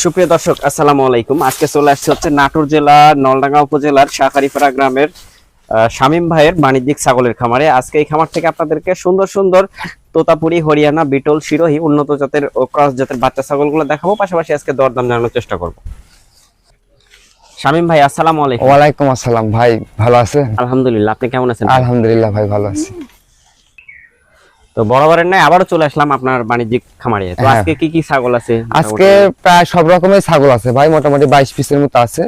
সুপ্রিয় দর্শক আসসালামু আলাইকুম। আজকে চলে আসছে হচ্ছে নাটোর জেলা নলডাঙ্গা উপজেলার শাখারিপাড়া গ্রামের শামীম ভাইয়ের বাণিজ্যিক ছাগলের খামারে। আজকে এই খামার থেকে আপনাদেরকে সুন্দর সুন্দর তোতাপুরি হরিয়ানা বিটল শিরোহী উন্নত জাতের ও ক্রস জাতের বাচ্চা ছাগলগুলো দেখাবো। পাশাপাশি আজকে দরদাম জানানোর চেষ্টা করব। শামীম ভাই আসসালামু আলাইকুম। ওয়ালাইকুম আসসালাম। ভাই ভালো আছেন? আলহামদুলিল্লাহ আপনি কেমন আছেন? আলহামদুলিল্লাহ ভাই ভালো আছি। তো বরাবরের নাই আবারও চলে আসলাম আপনার বাণিজ্যিক খামারে। তো হ্যাঁ। আজকে কি কি ছাগল আছে? আজকে প্রায় সব রকমের ছাগল আছে ভাই মোটামুটি বাইশ পিসের মতো আছে।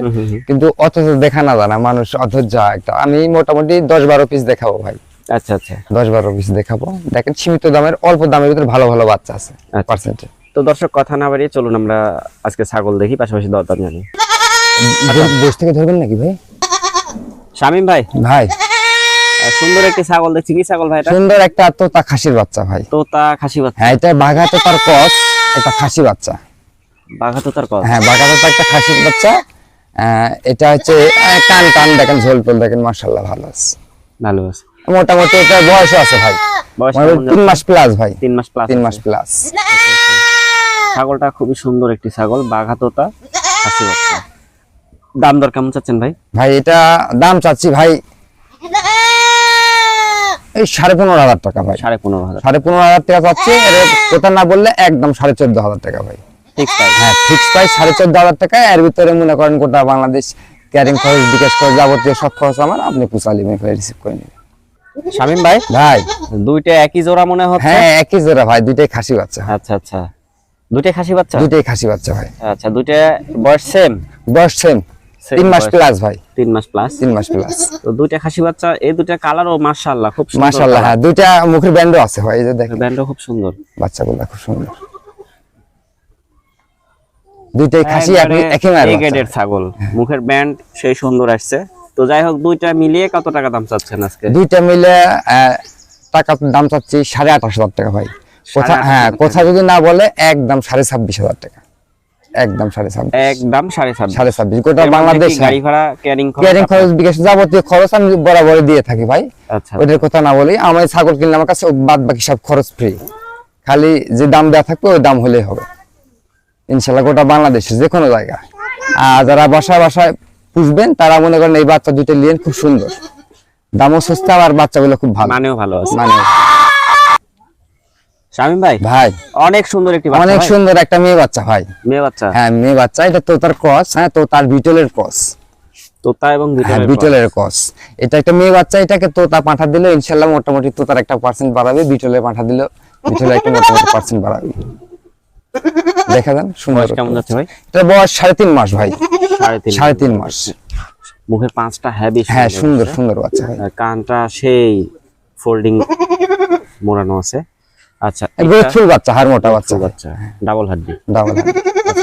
কিন্তু অথচ দেখা না জানা মানুষ অধৈর্য একটা। আমি মোটামুটি দশ বারো পিস দেখাবো ভাই। আচ্ছা আচ্ছা। দশ বারো পিস দেখাবো। দেখেন সীমিত দামের অল্প দামের ভিতরে ভালো ভালো বাচ্চা আছে আচ্ছা। পার্সেন্টে তো দর্শক কথা না বাড়িয়ে চলুন আমরা আজকে ছাগল দেখি পাশাপাশি দরদাম জানি। বসে থেকে ধরবেন নাকি ভাই? শামীম ভাই। ভাই। সুন্দর একটি ছাগল দেখছি। কি ছাগল ভাই এটা? সুন্দর একটা তোতা খাসির বাচ্চা ভাই। তোতা খাসি বাচ্চা। হ্যাঁ এটা বাঘা তোতার কস এটা খাসি বাচ্চা। বাঘা তোতার কল হ্যাঁ বাঘা তোতা একটা খাসির বাচ্চা। এটা হচ্ছে কান টান দেখেন ঝোল টোল দেখেন মার্শাল্লাহ ভালো আছে। ভালো আছে। মোটামুটি এটা বয়সও আছে ভাই। বয়স তিন মাস প্লাস ভাই। তিন মাস প্লাস তিন মাস প্লাস ছাগলটা খুবই সুন্দর একটি ছাগল বাঘা তোতা খাসি বাচ্চা। দাম দর কেমন চাচ্ছেন ভাই? ভাই এটা দাম চাচ্ছি ভাই এই সাড়ে পনেরো হাজার টাকা ভাই। সাড়ে পনেরো হাজার। সাড়ে পনেরো হাজার টাকা এর কথা না বললে একদম সাড়ে চোদ্দ হাজার টাকা ভাই। হ্যাঁ ফিক্স প্রাইস সাড়ে চোদ্দ হাজার টাকা। এর ভিতরে মনে করেন গোটা বাংলাদেশ ক্যারিং খরচ বিকাশ খরচ যাবতীয় সব খরচ আমার আপনি পুষালি রিসিভ করে নেবেন। শামীম ভাই? ভাই। দুইটা একই জোড়া মনে হচ্ছে? হ্যাঁ একই জোড়া ভাই দুইটাই খাসি বাচ্চা। আচ্ছা আচ্ছা। দুইটা খাসি বাচ্চা? দুইটাই খাসি বাচ্চা ভাই। আচ্ছা দুইটা বয়স সেম বয়স সেম তিন মাস প্লাস ভাই। তিন মাস প্লাস তিন মাস প্লাস তো দুইটা খাসি বাচ্চা এই দুইটা কালারও মাশাআল্লাহ খুব সুন্দর মাশাল্লাহ হ্যাঁ দুইটা মুখের ব্যান্ডও আছে ভাই এই যে দেখেন। ব্যান্ডও খুব সুন্দর। বাচ্চাগুলো খুব সুন্দর। দুইটাই খাসি একই ছাগল। মুখের ব্যান্ড সেই সুন্দর আসছে। তো যাই হোক দুইটা মিলিয়ে কত টাকা দাম চাচ্ছেন আজকে? দুইটা মিলে টাকা দাম চাচ্ছি সাড়ে আঠাশ হাজার টাকা ভাই। কোথা হ্যাঁ কোথা যদি না বলে একদম সাড়ে ছাব্বিশ হাজার টাকা। একদম সাড়ে ছাব্বিশ। একদম সাড়ে ছাব্বিশ। সাড়ে ছাব্বিশ। গোটা বাংলাদেশ গাড়ি ভাড়া ক্যারিং ক্যারিং খরচ বিকাশ যাবতীয় খরচ আমি বরাবর দিয়ে থাকি ভাই। আচ্ছা। ওইটার কথা না বলি আমি ছাগল কিনলে আমার কাছে বাদ বাকি সব খরচ ফ্রি খালি যে দাম দেওয়া থাকবে ওই দাম হলেই হবে। ইনশাল্লাহ গোটা বাংলাদেশে যে কোনো জায়গা। আর যারা বাসায় বাসায় পুষবেন তারা মনে করেন এই বাচ্চা দুটো নিয়েন খুব সুন্দর। দামও সস্তা আর বাচ্চাগুলো খুব ভালো। মানেও ভালো আছে। মানে শামীম ভাই? ভাই। অনেক সুন্দর একটি অনেক সুন্দর একটা মেয়ে বাচ্চা ভাই। মেয়ে বাচ্চা? হ্যাঁ মেয়ে বাচ্চা। এটা তো তার ক্রস হ্যাঁ তো তার বিটলের ক্রস তোতা এবং হ্যাঁ বিটলের ক্রস এটা একটা মেয়ে বাচ্চা এটাকে তোতা পাঠা দিলে ইনশাল্লাহ মোটামুটি তোতার একটা পার্সেন্ট বাড়াবে বিটলে পাঠা দিলে বিটলে একটা মোটামুটি পার্সেন্ট বাড়াবে। দেখা যান সুন্দর কেমন যাচ্ছে ভাই? এটা বয়স সাড়ে তিন মাস ভাই। সাড়ে তিন মাস। মুখের পাঁচটা হ্যাভি হ্যাঁ সুন্দর সুন্দর বাচ্চা কানটা সেই ফোল্ডিং মোড়ানো আছে। আচ্ছা বাচ্চা হার মোটা বাচ্চা। বাচ্চা ডাবল হাড্ডি ডাবল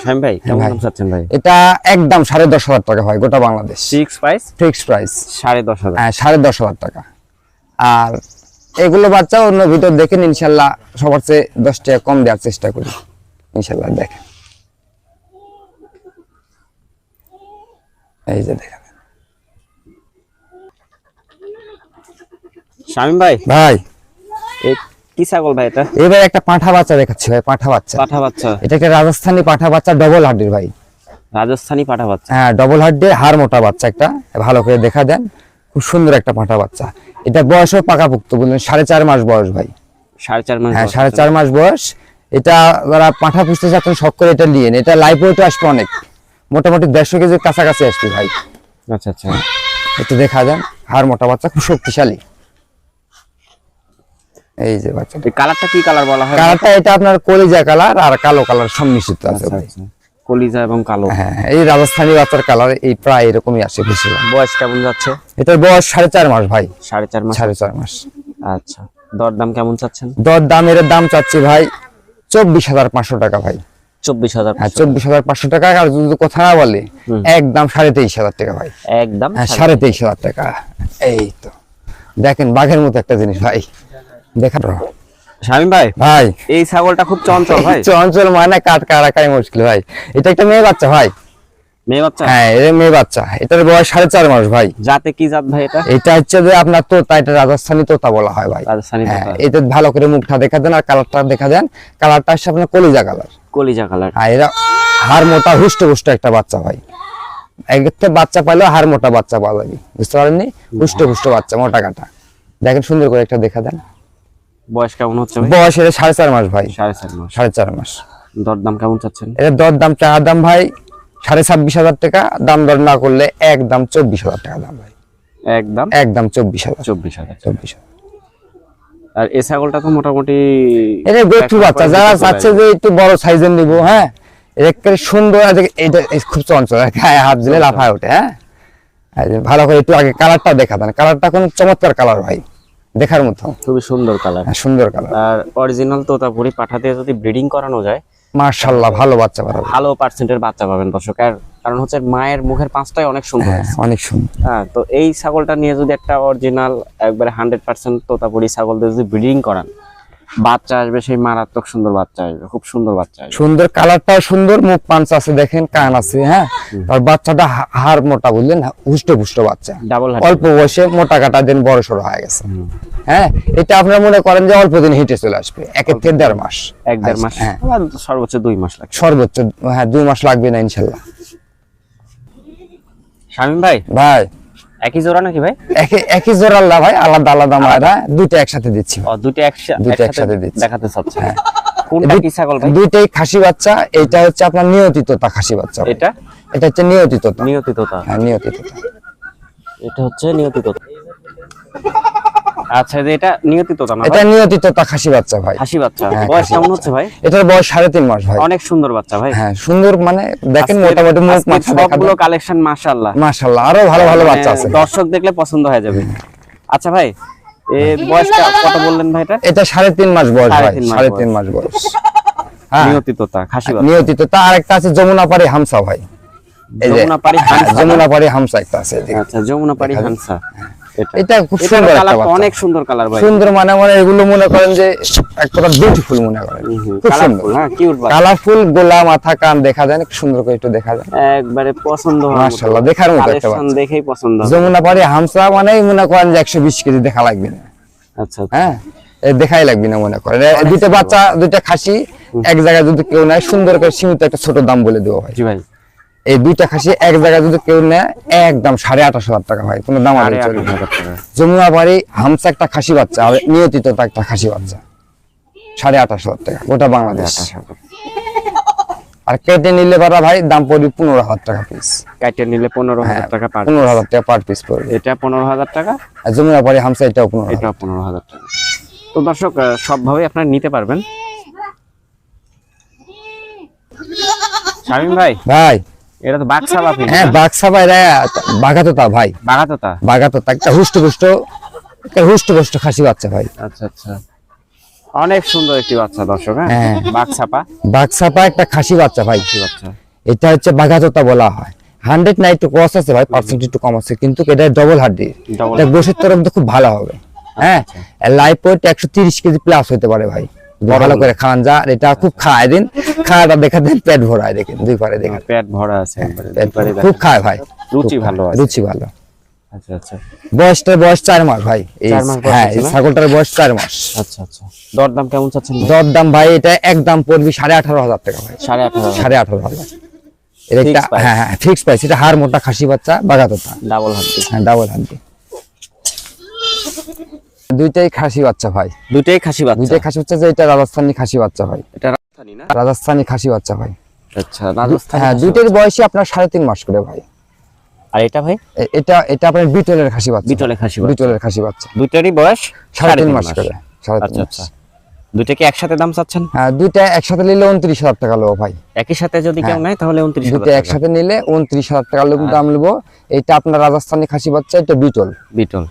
শামীম ভাই কেমন দাম চাচ্ছেন ভাই? এটা একদম সাড়ে দশ হাজার টাকা ভাই গোটা Bangladesh. Six price fixed price সাড়ে দশ হাজার। হ্যাঁ সাড়ে দশ হাজার টাকা। আর এগুলো বাচ্চা অন্য ভিতর দেখেন ইনশাল্লাহ সবার চেয়ে দশ টাকা কম দেওয়ার চেষ্টা করি। ইনশাল্লাহ দেখেন। এই যে দেখেন। শামীম ভাই ভাই। কি ছাগল ভাই এটা? এবার একটা পাঁঠা বাচ্চা দেখাচ্ছি ভাই পাঁঠা বাচ্চা। পাঠা বাচ্চা। এটা একটা রাজস্থানি পাঁঠা বাচ্চা ডবল হাড্ডির ভাই। রাজস্থানি পাঠা বাচ্চা। হ্যাঁ ডবল হাড্ডির হাড় মোটা বাচ্চা একটা। ভালো করে দেখা দেন। খুব সুন্দর একটা পাঁঠা বাচ্চা। এটা বয়সও পাকাপুক্ত বললেন সাড়ে চার মাস বয়স ভাই। সাড়ে চার মাস হ্যাঁ সাড়ে চার মাস বয়স। এটা যারা পাঁঠা পুষতে চাচ্ছেন শখ করে এটা নিয়েন এটা লাইফ ওয়েটও আসবে অনেক। মোটামুটি দেড়শো কেজির কাছাকাছি আসবে ভাই। আচ্ছা আচ্ছা। একটু দেখা যান। হাড় মোটা বাচ্চা খুব শক্তিশালী। এই যে বাচ্চা। কালারটা কি কালার বলা হয়? কালারটা এটা আপনার কলিজা কালার আর কালো কালার সম্মিশ্রিত আছে। আচ্ছা, আচ্ছা। কলিজা এবং কালো। হ্যাঁ এই রাজস্থানী বাচ্চার কালার এই প্রায় এরকমই আসে বেশি বয়স কেমন যাচ্ছে? এটার বয়স সাড়ে চার মাস ভাই। সাড়ে চার মাস? সাড়ে চার মাস। আচ্ছা। দর দাম কেমন চাচ্ছেন? দর দাম এর দাম চাচ্ছি ভাই চব্বিশ হাজার পাঁচশো টাকা ভাই। চব্বিশ হাজার হ্যাঁ চব্বিশ হাজার পাঁচশো টাকা আর যদি কথা না বলে একদম সাড়ে তেইশ হাজার টাকা ভাই। একদম হ্যাঁ সাড়ে তেইশ হাজার টাকা। এই তো। দেখেন বাঘের মতো একটা জিনিস ভাই। শামীম ভাই? ভাই। এই ছাগলটা খুব চঞ্চল ভাই। চঞ্চল মানে কাট মুশকিল ভাই। এটা একটা মেয়ে বাচ্চা ভাই। মেয়ে বাচ্চা? হ্যাঁ এটা মেয়ে বাচ্চা। এটার বয়স সাড়ে চার মাস ভাই। জাতে কি জাত ভাই এটা? এটা হচ্ছে যে আপনার তোতা এটা রাজস্থানী তোতা বলা হয় ভাই। রাজস্থানি হ্যাঁ তোতা। এটা ভালো করে মুখটা দেখা দেন আর কালারটা দেখা দেন। কালারটা হচ্ছে আপনার কলিজা কালার। কলিজা কালার। আর এরা হাড় মোটা হুষ্ট পুষ্ট একটা বাচ্চা ভাই। একটা বাচ্চা পাইলেও হাড় মোটা বাচ্চা পাওয়া যাবে। বুঝতে পারেননি? হুষ্ট পুষ্ট বাচ্চা মোটা কাটা। দেখেন সুন্দর করে একটা দেখা দেন। বয়স কেমন হচ্ছে বয়স এটা সাড়ে চার মাস ভাই। সাড়ে চার মাস। সাড়ে চার মাস। দরদাম কেমন চাচ্ছেন? এর দর দাম চা দাম ভাই সাড়ে ছাব্বিশ হাজার টাকা দাম দর না করলে একদম চব্বিশ হাজার টাকা দাম ভাই। একদম একদম চব্বিশ হাজার। চব্বিশ হাজার। চব্বিশ হাজার। আর এই ছাগলটা তো মোটামুটি এটা গোট্টু বাচ্চা যারা চাচ্ছে যে একটু বড় সাইজের নিবো হ্যাঁ? এটা একেবারে সুন্দর আছে এটা খুব চঞ্চল আর গায়ে হাত দিলে লাফায় ওঠে হ্যাঁ? ভালো করে একটু আগে কালারটা দেখা দেন কালারটা কোন চমৎকার কালার ভাই। দেখার মতো। খুবই সুন্দর কালার হ্যাঁ, সুন্দর কালার আর অরিজিনাল তোতাপুরি পাঠা দিয়ে যদি ব্রিডিং করানো যায় মার্শাল্লাহ ভালো বাচ্চা পাবেন। ভালো পার্সেন্টের বাচ্চা পাবেন দর্শক। আর কারণ হচ্ছে মায়ের মুখের পাঁচটাই অনেক সুন্দর। হ্যাঁ অনেক সুন্দর। হ্যাঁ তো এই ছাগলটা নিয়ে যদি একটা অরিজিনাল একবারে হান্ড্রেড পার্সেন্ট তোতাপুরি ছাগল দিয়ে যদি ব্রিডিং করান বাচ্চা আসবে সেই মারাত্মক সুন্দর বাচ্চা আসবে খুব সুন্দর বাচ্চা আসবে। সুন্দর কালারটাও সুন্দর মুখ পাঞ্চ আছে দেখেন কান আছে হ্যাঁ? আর বাচ্চাটা হার মোটা বুঝলেন হুষ্ট পুষ্ট বাচ্চা। ডাবল অল্প বয়সে মোটা কাটা দিন বড় সড়ো হয়ে গেছে। হ্যাঁ? এটা আপনারা মনে করেন যে অল্প দিন হেঁটে চলে আসবে এক এক থেকে দেড় মাস। এক দেড় মাস? হ্যাঁ। সর্বোচ্চ দুই মাস লাগবে। সর্বোচ্চ হ্যাঁ দুই মাস লাগবে না ইনশাল্লাহ। শামিম ভাই? ভাই। একই জোড়া নাকি ভাই? একই জোর আল্লাহ ভাই আলাদা আলাদা মায়েরা দুইটা একসাথে দিচ্ছি। ও দুটো একসাথে দুইটা একসাথে দিচ্ছি। হ্যাঁ। দেখাতে চাচ্ছে কোনটা কি ছাগল ভাই? দুইটাই খাসি বাচ্চা এটা হচ্ছে আপনার নিয়তিততা খাসি বাচ্চা এটা? এটা হচ্ছে নিয়তিততা নিয়তিততা হ্যাঁ নিয়তিততা এটা হচ্ছে নিয়তিততা আচ্ছা যে এটা নিয়তিততা না এটা খাসি বাচ্চা ভাই। হাসি বাচ্চা। হ্যাঁ, বয়স কেমন হচ্ছে ভাই? এটার বয়স সাড়ে তিন মাস ভাই। অনেক সুন্দর বাচ্চা ভাই। হ্যাঁ সুন্দর মানে দেখেন মোটামুটি মুখ মাথা সবগুলো কালেকশন মাশাআল্লাহ। মাশাল্লাহ আরও ভালো ভালো বাচ্চা আছে। মানে দর্শক দেখলে পছন্দ হয়ে যাবে। আচ্ছা ভাই এ বয়সটা কত বললেন ভাই এটা? এটা সাড়ে তিন মাস বয়স ভাই তিন মাস বয়স। হ্যাঁ। নিয়তিততা খাসি বাচ্চা। নিয়তিততা আর একটা আছে হামসা ভাই। এই যমুনা পাড়ি হ্যাঁ, হামসা। হামসা একটা আছে আচ্ছা যমুনা পাড়ি হানসা এটা। খুব সুন্দর অনেক সুন্দর কালার ভাই। সুন্দর মানে মানে এগুলো মনে করেন যে এক প্রকার বিউটিফুল মনে করেন। খুব সুন্দর। কালারফুল হ্যাঁ গোলা মাথা কান দেখা যায় সুন্দর করে একটু দেখা যায়। একবারে পছন্দ মাশাআল্লাহ, দেখার মতো একটা দেখেই পছন্দ যমুনা পাড়ি হামসা মানে মনে করেন যে একশো বিশ কেজি দেখা লাগবে না। আচ্ছা আচ্ছা। হ্যাঁ দেখাই লাগবে না মনে করেন। দুইটা বাচ্চা দুইটা খাসি এক জায়গায় যদি কেউ নেয় সুন্দর করে সীমিত একটা ছোট দাম বলে দেবো ভাই। জি ভাই। এই দুইটা খাসি এক জায়গায় যদি কেউ নেয় একদম সাড়ে আঠাশ হাজার টাকা হয়। কোনো দাম আগে হাজার টাকা। যমুনা বাড়ি হামসা একটা খাসি বাচ্চা আর নিয়তিত একটা খাসি বাচ্চা। সাড়ে আঠাশ হাজার টাকা গোটা বাংলাদেশ। আর কেটে নিলে পারা ভাই দাম পড়বে পনেরো হাজার টাকা পিস কাইটে নিলে পনেরো হাজার টাকা পার পনেরো হাজার টাকা পার পিস পড়বে। এটা পনেরো হাজার টাকা? আর যমুনা হামসা এটাও পনেরো এটা পনেরো হাজার টাকা। তো দর্শক সবভাবে আপনারা নিতে পারবেন। শামিম ভাই। ভাই এটা তো বাপি হ্যাঁ ভাই। একটা হুষ্ট পুষ্ট একটা হুষ্ট পুষ্ট খাসি বাচ্চা ভাই। আচ্ছা আচ্ছা। অনেক সুন্দর একটি বাচ্চা দর্শক হ্যাঁ? হ্যাঁ। একটা খাসি বাচ্চা ভাই। বাচ্চা। এটা হচ্ছে বাঘাতোতা বলা হয়। হান্ড্রেড না একটু কস আছে ভাই পার্সেন্ট একটু কম আছে কিন্তু এটা ডবল হাড্ডি এটা গোসের তরফ খুব ভালো হবে। হ্যাঁ? লাইফ ওয়েট একশো তিরিশ কেজি প্লাস হতে পারে ভাই। ভালো করে খান যা এটা খুব খায় দিন। খাওয়াটা দেখা দেন পেট ভরায় দেখেন দুই পারে দেখেন। পেট ভরা আছে। দেখা খুব খায় ভাই। রুচি ভালো। রুচি ভালো। আচ্ছা আচ্ছা। বয়সটার বয়স চার মাস ভাই হ্যাঁ ছাগলটার বয়স চার মাস। আচ্ছা আচ্ছা। দরদাম কেমন চাচ্ছেন ভাই? ভাই এটা একদম পড়বি সাড়ে আঠারো হাজার টাকা ভাই। সাড়ে আঠারো সাড়ে আঠারো হাজার। price? হ্যাঁ হ্যাঁ ফিক্স প্রাইস এটা হাড় মোটা খাসি বাচ্চা বাগাতোতা। ডাবল হাত হ্যাঁ ডাবল দুইটাই খাসি বাচ্চা ভাই। দুটেই খাসি বাচ্চা? দুইটাই খাসি বাচ্চা যে এটা রাজস্থানি খাসি বাচ্চা ভাই। এটা রাজস্থানি না? রাজস্থানি খাসি বাচ্চা ভাই। আচ্ছা রাজস্থানি হ্যাঁ দুইটার বয়সই আপনার সাড়ে তিন মাস করে ভাই। আর এটা ভাই? এটা এটা আপনার বিটলের খাসি বাচ্চা। বিটলে খাসি বাচ্চা। বিটলের খাসি বাচ্চা। দুইটারই বয়স সাড়ে তিন মাস করে সাড়ে তিন আচ্ছা মাস। আচ্ছা। দুইটা কি একসাথে দাম চাচ্ছেন? হ্যাঁ দুইটা একসাথে নিলে উনত্রিশ হাজার টাকা নেব ভাই। একই সাথে যদি কেউ নেয় তাহলে উনত্রিশ দুটো হাজার একসাথে নিলে উনত্রিশ হাজার টাকা লোক দাম নেব। এটা আপনার রাজস্থানি খাসি বাচ্চা এটা বিটল। বিটল।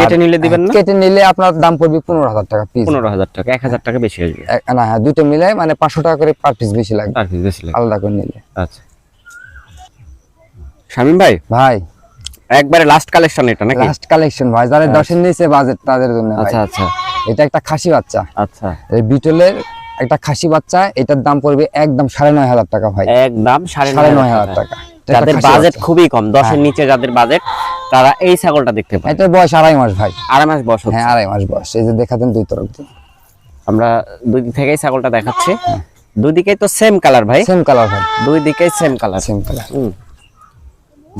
কেটে নিলে দিবেন না? কেটে নিলে আপনার দাম পড়বে পনেরো হাজার টাকা পিস পনেরো হাজার টাকা এক হাজার টাকা বেশি আসবে না হ্যাঁ দুটো মিলে মানে পাঁচশো টাকা করে পার পিস বেশি লাগবে। আর কি বেশি লাগবে। আলাদা করে নিলে। আচ্ছা। শামিম ভাই? ভাই। একবারে লাস্ট কালেকশন এটা নাকি? লাস্ট কালেকশন ভাই যারা দশের নিচে বাজেট তাদের জন্য। আচ্ছা আচ্ছা। এটা একটা খাসি বাচ্চা। আচ্ছা। এই বিটলের একটা খাসি বাচ্চা এটার দাম পড়বে একদম সাড়ে নয় হাজার টাকা ভাই। একদম সাড়ে সাড়ে নয় নয় হাজার টাকা। যাদের বাজেট খুবই কম দশের নিচে যাদের বাজেট তারা এই ছাগলটা দেখতে পায়। এটার বয়স আড়াই মাস ভাই। আড়াই মাস বয়স। হ্যাঁ আড়াই মাস বয়স। এই যে দেখাতেন দুই তরফ দিয়ে। আমরা দুই দিক থেকেই ছাগলটা দেখাচ্ছি। দুই দিকেই তো সেম কালার ভাই। সেম কালার ভাই। দুই দিকেই সেম কালার সেম কালার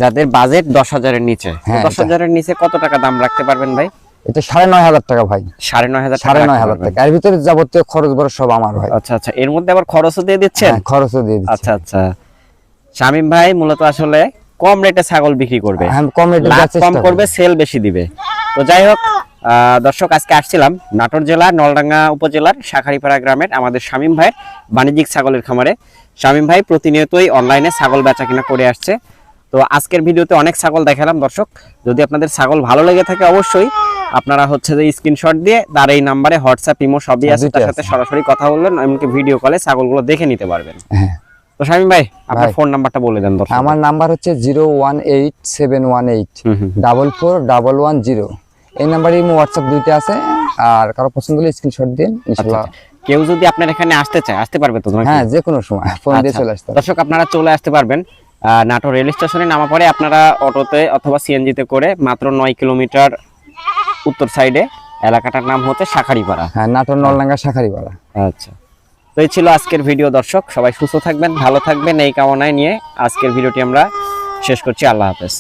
যাদের বাজেট দশ হাজারের নিচে। হ্যাঁ, দশ হাজারের নিচে কত টাকা দাম রাখতে পারবেন ভাই? এটা সাড়ে নয় হাজার টাকা ভাই। সাড়ে নয় হাজার টাকা সাড়ে নয় হাজার। টাকা। এর ভিতরে যাবতীয় খরচ বড় সব আমার ভাই। আচ্ছা আচ্ছা। এর মধ্যে আবার খরচও দিয়ে দিচ্ছেন? হ্যাঁ, খরচও দিয়ে আচ্ছা আচ্ছা। শামিম ভাই মূলত আসলে কম রেটে ছাগল বিক্রি করবে। হ্যাঁ, কম রেটে কম করবে। সেল বেশি দিবে। তো যাই হোক দর্শক আজকে আসছিলাম নাটোর জেলা নলডাঙ্গা উপজেলার শাখারিপাড়া গ্রামের আমাদের শামিম ভাইয়ের বাণিজ্যিক ছাগলের খামারে। শামিম ভাই প্রতিনিয়তই অনলাইনে ছাগল বেচা কিনা করে আসছে। তো আজকের ভিডিওতে অনেক ছাগল দেখালাম দর্শক। যদি আপনাদের ছাগল ভালো লেগে থাকে অবশ্যই আপনারা হচ্ছে যে স্ক্রিনশট দিয়ে তার এই নাম্বারে হোয়াটসঅ্যাপ ইমো সবই আছে তার সাথে সরাসরি কথা বললেন এমনকি ভিডিও কলে ছাগলগুলো দেখে নিতে পারবেন। হ্যাঁ। তো শামিম ভাই আপনার ফোন নাম্বারটা বলে দেন দর্শক আমার নাম্বার হচ্ছে zero one eight seven one eight hmm hmm double four double one zero এই নাম্বারে হোয়াটসঅ্যাপ দুইটা আছে আর কারও পছন্দ হলে স্ক্রিনশট দিন ইনশাল্লাহ। কেউ যদি আপনার এখানে আসতে চায় আসতে পারবে তো হ্যাঁ যে কোনো সময় ফোন দিয়ে আচ্ছা। চলে আসতে দর্শক আপনারা চলে আসতে পারবেন নাটোর রেল স্টেশনে নামা পরে আপনারা অটোতে অথবা সিএনজিতে করে মাত্র নয় কিলোমিটার উত্তর সাইডে এলাকাটার নাম হচ্ছে শাখারিপাড়া। হ্যাঁ নাটোর নলডাঙ্গা শাখারি পাড়া আচ্ছা। তো এই ছিল আজকের ভিডিও, দর্শক। সবাই সুস্থ থাকবেন, ভালো থাকবেন এই কামনায় নিয়ে আজকের ভিডিওটি আমরা শেষ করছি। আল্লাহ হাফেজ।